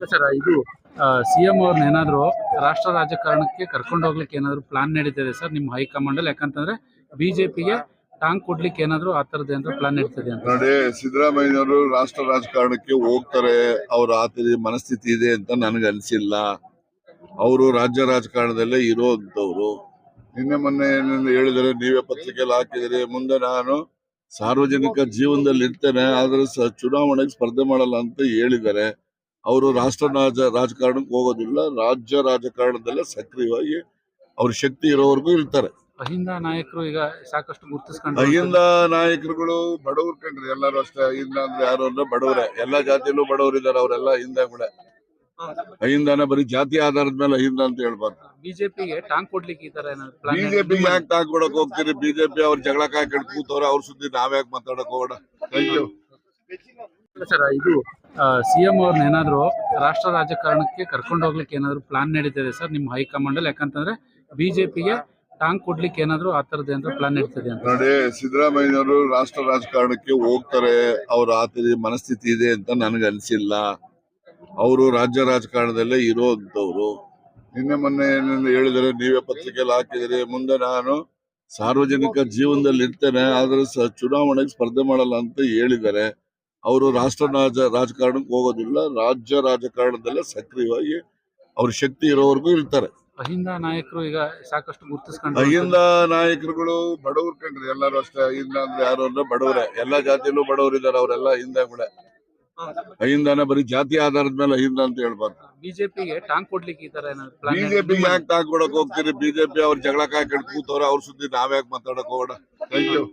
Sir, ಇದು C M ಅವ್ರನ್ನ ಏನಾದ್ರು ರಾಷ್ಟ್ರ ರಾಜಕಾರಣಕ್ಕೆ ಕರ್ಕೊಂಡು ಹೋಗ್ಲಿಕ್ಕೆ ಏನಾದ್ರು ಪ್ಲಾನ್ ನಡೀತಿದೆ ಸರ್ ನಿಮ್ಮ ಹೈಕಮಾಂಡ್ ಅಲ್ಲಿ? ಯಾಕಂತಂದ್ರೆ ಬಿಜೆಪಿಗೆ ಟಾಂಗ್ ಕೊಡ್ಲಿಕ್ಕೆ ಏನಾದ್ರು ಆ ತರದ ಏನಾದ್ರು ಪ್ಲಾನ್ ನಡೀತಿದೆ ಅಂತ. ನೋಡಿ, ಸಿದ್ದರಾಮಯ್ಯನವರು ರಾಷ್ಟ್ರ ರಾಜಕಾರಣಕ್ಕೆ ಹೋಗ್ತಾರೆ, ಅವ್ರ ಆತರಿ ಮನಸ್ಥಿತಿ ಇದೆ ಅಂತ ನನಗೆ ಅನಿಸಿಲ್ಲ. ಅವರು ರಾಜ್ಯ ರಾಜಕಾರಣದಲ್ಲೇ ಇರೋಂಥವ್ರು. ನಿನ್ನೆ ಮೊನ್ನೆ ಹೇಳಿದರೆ ನೀವೇ ಪತ್ರಿಕೆಯಲ್ಲಿ ಹಾಕಿದರೆ ಮುಂದೆ ನಾನು ಸಾರ್ವಜನಿಕ ಜೀವನದಲ್ಲಿ ಇರ್ತೇನೆ ಆದ್ರೆ ಚುನಾವಣೆಗೆ ಸ್ಪರ್ಧೆ ಮಾಡಲ್ಲ ಅಂತ ಹೇಳಿದ್ದಾರೆ. ಅವರು ರಾಷ್ಟ್ರ ರಾಜ ರಾಜಕಾರಣಕ್ಕೆ ಹೋಗೋದಿಲ್ಲ ರಾಜ್ಯ ರಾಜಕಾರಣದಲ್ಲೇ ಸಕ್ರಿಯವಾಗಿ ಅವ್ರ ಶಕ್ತಿ ಇರೋವರೆಗೂ ಇರ್ತಾರೆ. ಅಹಿಂದ ನಾಯಕರು ಈಗ ಸಾಕಷ್ಟು ಗುರುತಿಸ್ಕೊಂಡು ಅಹಿಂದ ನಾಯಕರುಗಳು ಬಡವ್ರು ಕಂಡ್ರಿ ಎಲ್ಲರೂ ಅಷ್ಟೇ. ಅಹಿಂದ ಅಂದ್ರೆ ಯಾರು ಅಂದ್ರೆ ಬಡವರೇ. ಎಲ್ಲಾ ಜಾತಿಯಲ್ಲೂ ಬಡವರಿದ್ದಾರೆ ಅವರೆಲ್ಲ ಅಹಿಂದ ಕೂಡ. ಅಹಿಂದನ ಬರೀ ಜಾತಿ ಆಧಾರದ ಮೇಲೆ ಅಹಿಂದ ಅಂತ ಹೇಳ್ಬಾರ್ದು. ಬಿಜೆಪಿಗೆ ಟಾಂಗ್ ಕೊಡ್ಲಿಕ್ಕೆ ಈ ತರ ಬಿಜೆಪಿ ಯಾಕೆ ತಾಕೊಡಕ್ ಹೋಗ್ತೀರಿ? ಬಿಜೆಪಿ ಅವ್ರ ಜಗಳ ಕಾಯ್ಕೊಂಡು ಕೂತವ್ರೆ ಅವ್ರ ಸುದ್ದಿ ನಾವ್ಯಾಕೆ ಮಾತಾಡಕ್ ಹೋಗೋಣ? ಥ್ಯಾಂಕ್ ಯು ಸರ್ ಇದು ಸಿ ಎಂ ಅವ್ರನ್ನ ಏನಾದರೂ ರಾಷ್ಟ್ರ ರಾಜಕಾರಣಕ್ಕೆ ಕರ್ಕೊಂಡು ಹೋಗ್ಲಿಕ್ಕೆ ಏನಾದರೂ ಪ್ಲಾನ್ ನಡೀತಿದೆ ಸರ್ ನಿಮ್ಮ ಹೈಕಮಾಂಡ್ ಅಲ್ಲಿ ಯಾಕಂತಂದ್ರೆ ಬಿಜೆಪಿಗೆ ಟಾಂಗ್ ಕೊಡ್ಲಿಕ್ಕೆ ಏನಾದರೂ ಆ ಥರದ್ದು ಏನಾದರೂ ಪ್ಲಾನ್ ನಡೀತಿದೆ ಅಂತ. ನೋಡಿ, ಸಿದ್ದರಾಮಯ್ಯನವರು ರಾಷ್ಟ್ರ ರಾಜಕಾರಣಕ್ಕೆ ಹೋಗ್ತಾರೆ, ಅವ್ರ ಆ ಮನಸ್ಥಿತಿ ಇದೆ ಅಂತ ನನಗೆ ಅನಿಸಿಲ್ಲ. ಅವರು ರಾಜ್ಯ ರಾಜಕಾರಣದಲ್ಲೇ ಇರೋಂಥವ್ರು. ನಿನ್ನೆ ಮೊನ್ನೆ ಏನೇನು ಹೇಳಿದರೆ ನೀವೇ ಪತ್ರಿಕೆಯಲ್ಲಿ ಹಾಕಿದರೆ ಮುಂದೆ ನಾನು ಸಾರ್ವಜನಿಕ ಜೀವನದಲ್ಲಿ ಇರ್ತೇನೆ ಆದರೆ ಚುನಾವಣೆಗೆ ಸ್ಪರ್ಧೆ ಮಾಡಲ್ಲ ಅಂತ ಹೇಳಿದ್ದಾರೆ. ಅವರು ರಾಷ್ಟ್ರ ರಾಜ ರಾಜಕಾರಣಕ್ಕೆ ಹೋಗೋದಿಲ್ಲ ರಾಜ್ಯ ರಾಜಕಾರಣದಲ್ಲೇ ಸಕ್ರಿಯವಾಗಿ ಅವ್ರ ಶಕ್ತಿ ಇರೋವರೆಗೂ ಇರ್ತಾರೆ. ಅಹಿಂದ ನಾಯಕರು ಈಗ ಸಾಕಷ್ಟು ಗುರುತಿಸ್ಕೊಂಡು ಅಹಿಂದ ನಾಯಕರುಗಳು ಬಡವ್ರ ಕಂಡ್ರಿ ಎಲ್ಲರೂ ಅಷ್ಟೇ. ಅಹಿಂದ ಅಂದ್ರೆ ಯಾರು ಅಂದ್ರೆ ಬಡವರೇ. ಎಲ್ಲಾ ಜಾತಿಯಲ್ಲೂ ಬಡವರಿದ್ದಾರೆ ಅವರೆಲ್ಲ ಅಹಿಂದ ಕೂಡ ಅಹಿಂದನ ಬರೀ ಜಾತಿ ಆಧಾರದ ಮೇಲೆ ಅಹಿಂದ ಅಂತ ಹೇಳ್ಬಾರ್ದು. ಬಿಜೆಪಿಗೆ ಟಾಂಗ್ ಕೊಡ್ಲಿಕ್ಕೆ ಈ ತರ ಬಿಜೆಪಿ ಯಾಕೆ ತಾಕೊಡಕ್ ಹೋಗ್ತೀರಿ? ಬಿಜೆಪಿ ಅವ್ರ ಜಗಳ ಕಾಯ್ಕೊಂಡು ಕೂತವ್ರೆ ಅವ್ರ ಸುದ್ದಿ ನಾವ್ಯಾಕೆ ಮಾತಾಡಕ್ ಹೋಗೋಣ? Thank you